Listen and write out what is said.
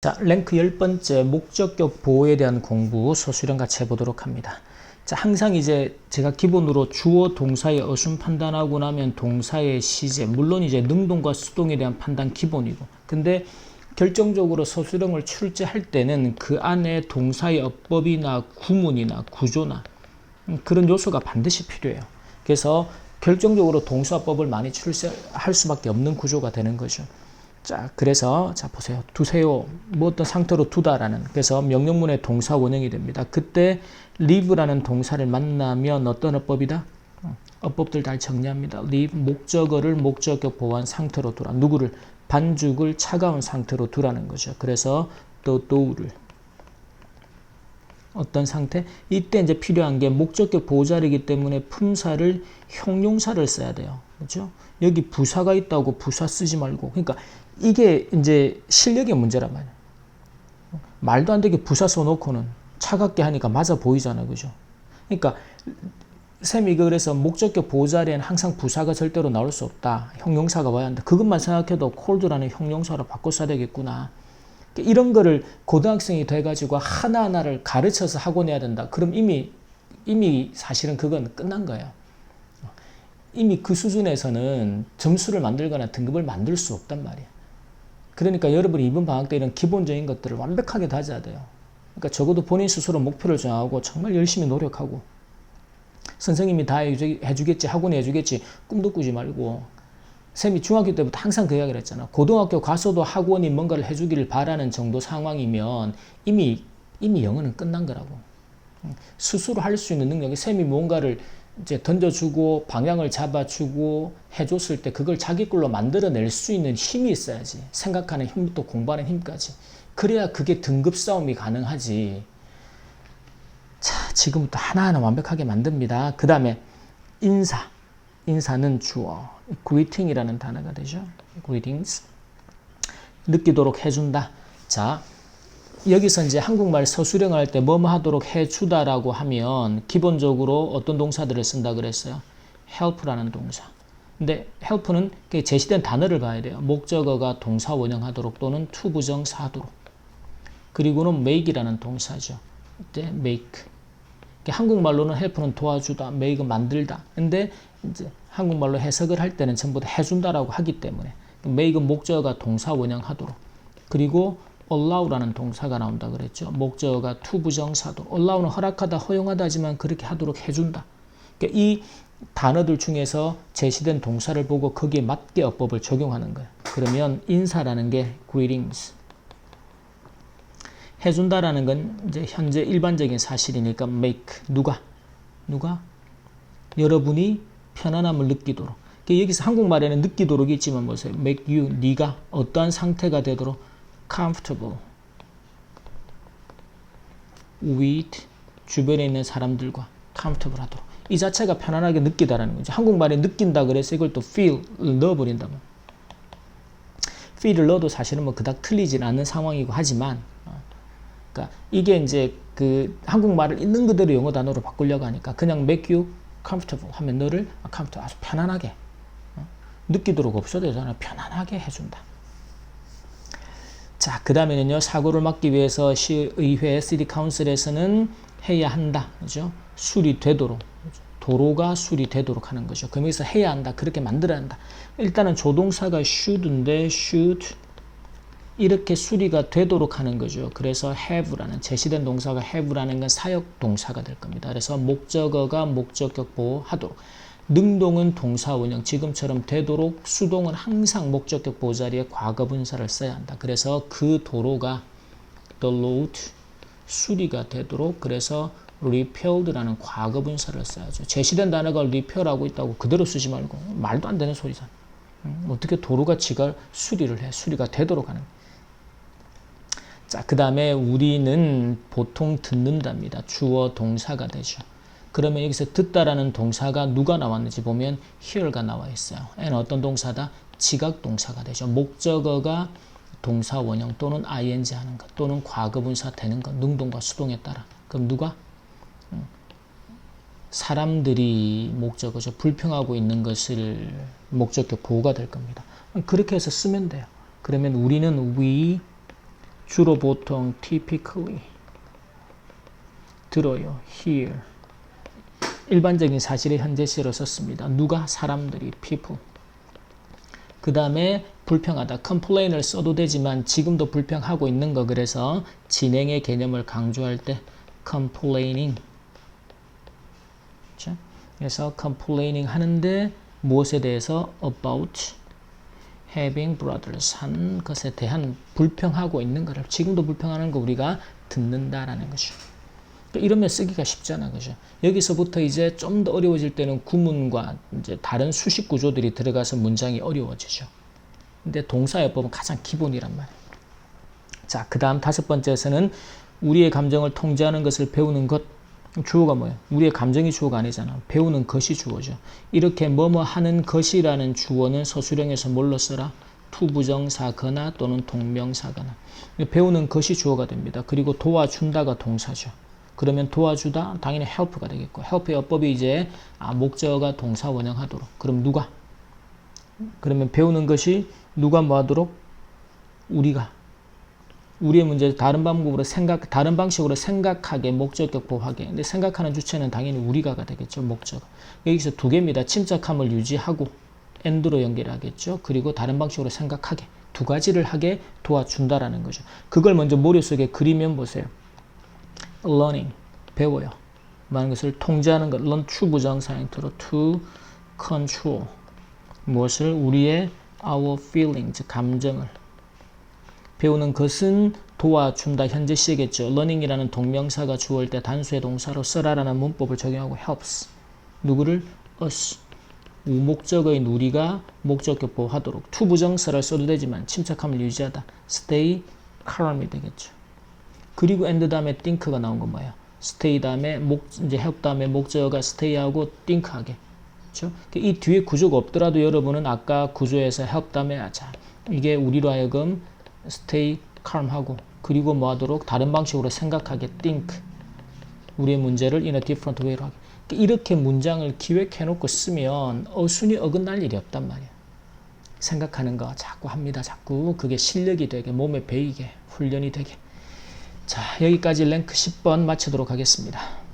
자, 랭크 열 번째 목적격 보호에 대한 공부 서술형 같이 해보도록 합니다. 자, 항상 이제 제가 기본으로 주어 동사의 어순 판단하고 나면 동사의 시제, 물론 이제 능동과 수동에 대한 판단 기본이고, 근데 결정적으로 서술형을 출제할 때는 그 안에 동사의 어법이나 구문이나 구조나 음, 그런 요소가 반드시 필요해요. 그래서 결정적으로 동사법을 많이 출제할 수밖에 없는 구조가 되는 거죠. 자, 그래서 자 보세요. 두세요. 뭐 어떤 상태로 두다라는 그래서 명령문의 동사 원형이 됩니다. 그때 live라는 동사를 만나면 어떤 어법이다? 어, 어법들 잘 정리합니다. live 목적어를 목적격 보호한 상태로 두라. 누구를 반죽을 차가운 상태로 두라는 거죠. 그래서 또 도우를 어떤 상태? 이때 이제 필요한 게 목적격 보호자이기 때문에 품사를 형용사를 써야 돼요. 그렇죠? 여기 부사가 있다고 부사 쓰지 말고 그러니까 이게 이제 실력의 문제란 말이에요. 말도 안 되게 부사 써놓고는 차갑게 하니까 맞아 보이잖아요. 그죠? 그러니까 쌤이 그래서 목적격 보호자리에는 항상 부사가 절대로 나올 수 없다. 형용사가 와야 한다. 그것만 생각해도 콜드라는 형용사로 바꿔 써야 되겠구나. 이런 거를 고등학생이 돼가지고 하나하나를 가르쳐서 학원해야 된다. 그럼 이미, 이미 사실은 그건 끝난 거예요. 이미 그 수준에서는 점수를 만들거나 등급을 만들 수 없단 말이에요. 그러니까 여러분이 이번 방학 때 이런 기본적인 것들을 완벽하게 다져야 돼요. 그러니까 적어도 본인 스스로 목표를 정하고 정말 열심히 노력하고 선생님이 다 해주겠지, 학원이 해주겠지, 꿈도 꾸지 말고 쌤이 중학교 때부터 항상 그 이야기를 했잖아. 고등학교 가서도 학원이 뭔가를 해주기를 바라는 정도 상황이면 이미, 이미 영어는 끝난 거라고. 스스로 할 수 있는 능력이 쌤이 뭔가를 이제 던져주고 방향을 잡아주고 해줬을 때 그걸 자기 걸로 만들어낼 수 있는 힘이 있어야지. 생각하는 힘부터 공부하는 힘까지. 그래야 그게 등급 싸움이 가능하지. 자, 지금부터 하나하나 완벽하게 만듭니다. 그 다음에 인사. 인사는 주어. Greeting이라는 단어가 되죠. greetings. 느끼도록 해준다. 자, 여기서 이제 한국말 서술형 할 때 뭐뭐 하도록 해주다라고 하면 기본적으로 어떤 동사들을 쓴다 그랬어요? help라는 동사. 근데 help는 제시된 단어를 봐야 돼요. 목적어가 동사 원형하도록 또는 투부정사 하도록. 그리고는 make이라는 동사죠. 이때 make. 한국말로는 help는 도와주다, make은 만들다. 근데 이제 한국말로 해석을 할 때는 전부 다 해준다라고 하기 때문에 make은 목적어가 동사 원형하도록. 그리고 allow라는 동사가 나온다 그랬죠. 목적어가 투부정사도. allow는 허락하다, 허용하다지만 그렇게 하도록 해준다. 그러니까 이 단어들 중에서 제시된 동사를 보고 거기에 맞게 어법을 적용하는 거예요. 그러면 인사라는 게 greetings. 해준다라는 건 이제 현재 일반적인 사실이니까 make 누가 누가 여러분이 편안함을 느끼도록. 그러니까 여기서 한국말에는 느끼도록이 있지만 보세요. make you 네가 어떠한 상태가 되도록 comfortable with 주변에 있는 사람들과 comfortable 하도록 이 자체가 편안하게 느끼다라는 거죠. 한국말에 느낀다 그래서 이걸 또 feel을 넣어버린다고. feel을 넣어도 사실은 뭐 그닥 틀리진 않는 상황이고 하지만 어, 그러니까 이게 이제 그 한국말을 있는 그대로 영어 단어로 바꾸려고 하니까 그냥 make you comfortable 하면 너를 comfortable 아주 편안하게 어, 느끼도록 없어도 되잖아 편안하게 해준다. 자, 그 다음에는요, 사고를 막기 위해서 시의회, 시티 카운슬에서는 해야 한다. 그죠? 수리되도록. 도로가 수리되도록 하는 거죠. 그럼 여기서 해야 한다. 그렇게 만들어야 한다. 일단은 조동사가 should인데, should. 이렇게 수리가 되도록 하는 거죠. 그래서 have라는, 제시된 동사가 have라는 건 사역 동사가 될 겁니다. 그래서 목적어가 목적격 보호하도록. 능동은 동사 원형 지금처럼 되도록 수동은 항상 목적격 보자리에 과거 분사를 써야 한다. 그래서 그 도로가 the road 수리가 되도록 그래서 repaired라는 과거 분사를 써야죠. 제시된 단어가 repair라고 있다고 그대로 쓰지 말고 말도 안 되는 소리잖아. 어떻게 도로가 지가 수리를 해 수리가 되도록 하는. 자, 그 다음에 우리는 보통 듣는답니다. 주어 동사가 되죠. 그러면 여기서 듣다라는 동사가 누가 나왔는지 보면 hear가 나와 있어요. and 어떤 동사다? 지각 동사가 되죠. 목적어가 동사 원형 또는 ing 하는 것 또는 과거분사 되는 것 능동과 수동에 따라 그럼 누가? 사람들이 목적어죠. 불평하고 있는 것을 목적격 보호가 될 겁니다. 그렇게 해서 쓰면 돼요. 그러면 우리는 we 주로 보통 typically 들어요. here. 일반적인 사실의 현재 시로 썼습니다. 누가? 사람들이 people. 그 다음에 불평하다. complain을 써도 되지만 지금도 불평하고 있는 거. 그래서 진행의 개념을 강조할 때 complaining? 그래서 complaining 하는데 무엇에 대해서? about having brothers 한 것에 대한 불평하고 있는 거를 지금도 불평하는 거 우리가 듣는다라는 거죠. 그러니까 이러면 쓰기가 쉽잖아, 그죠? 여기서부터 이제 좀 더 어려워질 때는 구문과 이제 다른 수식 구조들이 들어가서 문장이 어려워지죠. 근데 동사여법은 가장 기본이란 말이에요. 자, 그 다음 다섯 번째에서는 우리의 감정을 통제하는 것을 배우는 것. 주어가 뭐예요? 우리의 감정이 주어가 아니잖아. 배우는 것이 주어죠. 이렇게 뭐뭐 하는 것이라는 주어는 서술형에서 뭘로 써라? 투부정사거나 또는 동명사거나. 배우는 것이 주어가 됩니다. 그리고 도와준다가 동사죠. 그러면 도와주다 당연히 help가 되겠고 help의 어법이 이제 아, 목적어가 동사 원형하도록 그럼 누가 그러면 배우는 것이 누가 뭐하도록 우리가 우리의 문제 다른 방법으로 생각 다른 방식으로 생각하게 목적격 보하게. 근데 생각하는 주체는 당연히 우리가가 되겠죠 목적. 여기서 두 개입니다. 침착함을 유지하고 end로 연결하겠죠. 그리고 다른 방식으로 생각하게 두 가지를 하게 도와준다라는 거죠. 그걸 먼저 머릿속에 그리면 보세요. Learning 배워요. 많은 것을 통제하는 것. Learn to 부정사 형태로 to control. 무엇을? 우리의 our feelings 감정을 배우는 것은 도와준다 현재 시겠죠. learning이라는 동명사가 주어일 때 단수의 동사로 써라라는 문법을 적용하고 helps 누구를 us 우목적어인 우리가 목적격 보호하도록 to 부정사를 써도 되지만 침착함을 유지하다 stay calm이 되겠죠. 그리고 and 다음에 think가 나온 건 뭐예요? stay 다음에 목 이제 help 다음에 목적어가 stay하고 think하게. 그렇죠? 이 뒤에 구조가 없더라도 여러분은 아까 구조에서 help 다음에 자 이게 우리로 하여금 stay calm하고 그리고 뭐 하도록 다른 방식으로 생각하게 think 우리의 문제를 in a different way로 하게. 이렇게 문장을 기획해 놓고 쓰면 어순이 어긋날 일이 없단 말이에요. 생각하는 거 자꾸 합니다. 자꾸 그게 실력이 되게 몸에 배이게 훈련이 되게 자, 여기까지 랭크 10번 마치도록 하겠습니다.